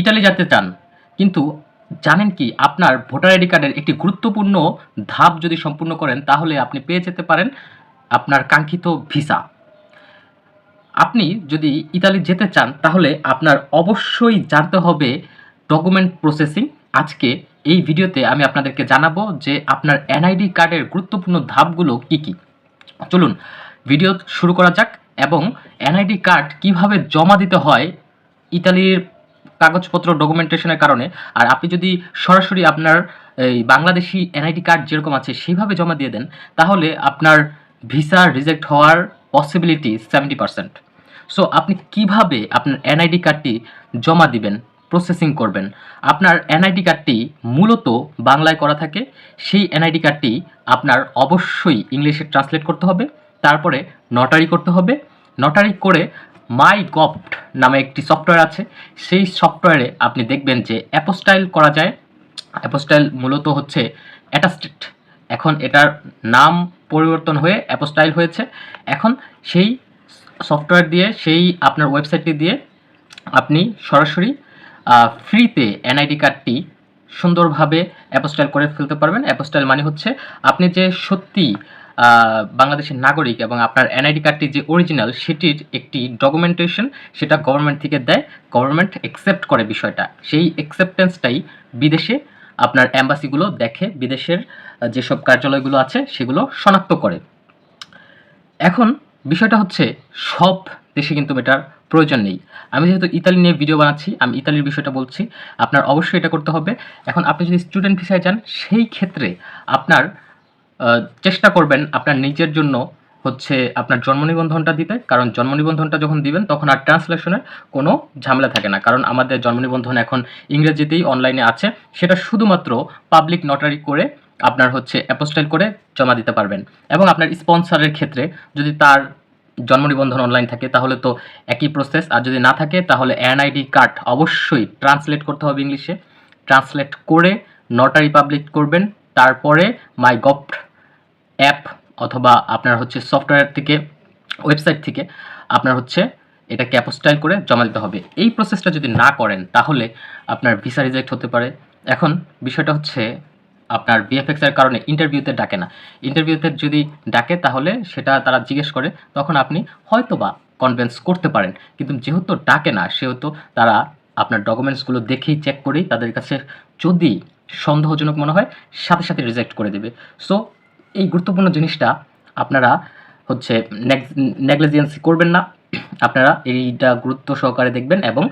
Italy যেতে চান। কিন্তু জানেন কি, আপনার ভোটার আইডি কার্ডের একটি গুরুত্বপূর্ণ ধাপ যদি সম্পূর্ণ করেন, তাহলে আপনি পেয়ে যেতে পারেন আপনার কাঙ্ক্ষিত ভিসা। আপনি যদি ইতালি যেতে চান, তাহলে আপনার অবশ্যই জানতে হবে ডকুমেন্ট প্রসেসিং। আজকে এই ভিডিওতে আমি আপনাদেরকে জানাব যে আপনার এনআইডি কার্ডের গুরুত্বপূর্ণ ধাপগুলো কি কি। চলুন, ভিডিও শুরু করা যাক এবং এনআইডি কার্ড কীভাবে জমা দিতে হয় ইতালির কাগজপত্র ডকুমেন্টেশনের কারণে। আর আপনি যদি সরাসরি আপনার এই বাংলাদেশি এনআইডি কার্ড যেরকম আছে সেইভাবে জমা দিয়ে দেন, তাহলে আপনার ভিসা রিজেক্ট হওয়ার পসিবিলিটি সেভেন্টি পার্সেন্ট সো আপনি কীভাবে আপনার এনআইডি কার্ডটি জমা দিবেন প্রসেসিং করবেন? আপনার এনআইডি কার্ডটি মূলত বাংলায় করা থাকে, সেই এনআইডি কার্ডটি আপনার অবশ্যই ইংলিশে ট্রান্সলেট করতে হবে, তারপরে নটারি করতে হবে। নটারি করে মাই গপ্ট নামে একটি সফটওয়্যার আছে। সেই সফটওয়্যারে আপনি দেখবেন যে অ্যাপোস্টাইল করা যায়। অ্যাপোস্টাইল মূলত হচ্ছে অ্যাটাস্টেড এখন এটার নাম পরিবর্তন হয়ে অ্যাপোস্টাইল হয়েছে। এখন সেই সফটওয়্যার দিয়ে, সেই আপনার ওয়েবসাইটটি দিয়ে আপনি সরাসরি ফ্রিতে এনআইডি কার্ডটি সুন্দরভাবে অ্যাপোস্টাইল করে ফেলতে পারবেন। অ্যাপোস্টাইল মানে হচ্ছে আপনি যে সত্যি বাংলাদেশের নাগরিক এবং আপনার এনআইডি কার্ডটি যে অরিজিনাল সেটির একটি ডকুমেন্টেশন সেটা গভর্নমেন্ট থেকে দেয় গভর্নমেন্ট অ্যাকসেপ্ট করে বিষয়টা। সেই অ্যাকসেপ্টেন্সটাই বিদেশে আপনার অ্যাম্বাসিগুলো দেখে, বিদেশের যেসব কার্যালয়গুলো আছে সেগুলো শনাক্ত করে। এখন বিষয়টা হচ্ছে সব দেশে কিন্তু এটার প্রয়োজন নেই। আমি যেহেতু ইতালি নিয়ে ভিডিও বানাচ্ছি, আমি ইতালির বিষয়টা বলছি, আপনার অবশ্যই এটা করতে হবে। এখন আপনি যদি স্টুডেন্ট ভিসায় যান, সেই ক্ষেত্রে আপনার চেষ্টা করবেন আপনার নিজের জন্য হচ্ছে আপনার জন্ম নিবন্ধনটা দিতে। কারণ জন্ম নিবন্ধনটা যখন দিবেন, তখন আর ট্রান্সলেশনের কোনো ঝামেলা থাকে না। কারণ আমাদের জন্ম নিবন্ধন এখন ইংরেজিতেই অনলাইনে আছে। সেটা শুধুমাত্র পাবলিক নটারি করে আপনার হচ্ছে অ্যাপোস্টাইল করে জমা দিতে পারবেন। এবং আপনার স্পন্সরের ক্ষেত্রে যদি তার জন্ম নিবন্ধন অনলাইন থাকে, তাহলে তো একই প্রসেস আর যদি না থাকে, তাহলে এনআইডি কার্ড অবশ্যই ট্রান্সলেট করতে হবে ইংলিশে। ট্রান্সলেট করে নটারি পাবলিক করবেন। তারপরে মাই গভ অ্যাপ অথবা আপনার হচ্ছে সফটওয়্যার থেকে, ওয়েবসাইট থেকে আপনার হচ্ছে এটা ক্যাপোস্টাইল করে জমা দিতে হবে। এই প্রসেসটা যদি না করেন, তাহলে আপনার ভিসা রিজেক্ট হতে পারে। এখন বিষয়টা হচ্ছে আপনার বিএফএক্স এর কারণে ইন্টারভিউতে ডাকে না। ইন্টারভিউতে যদি ডাকে, তাহলে সেটা তারা জিজ্ঞেস করে, তখন আপনি হয়তোবা কনভেন্স করতে পারেন। কিন্তু যেহেতু ডাকে না, সেহেতু তারা আপনার ডকুমেন্টসগুলো দেখেই চেক করেই তাদের কাছে যদি সন্দেহজনক মনে হয়, সাথে সাথে রিজেক্ট করে দেবে। সো এই গুরুত্বপূর্ণ জিনিসটা আপনারা হচ্ছে নেগলিজেন্সি করবেন না। আপনারা এইটা গুরুত্ব সহকারে দেখবেন এবং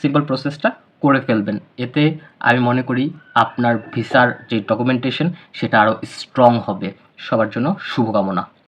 সিম্পল প্রসেসটা করে ফেলবেন। এতে আমি মনে করি আপনার ভিসার যে ডকুমেন্টেশন সেটা আরও স্ট্রং হবে। সবার জন্য শুভকামনা।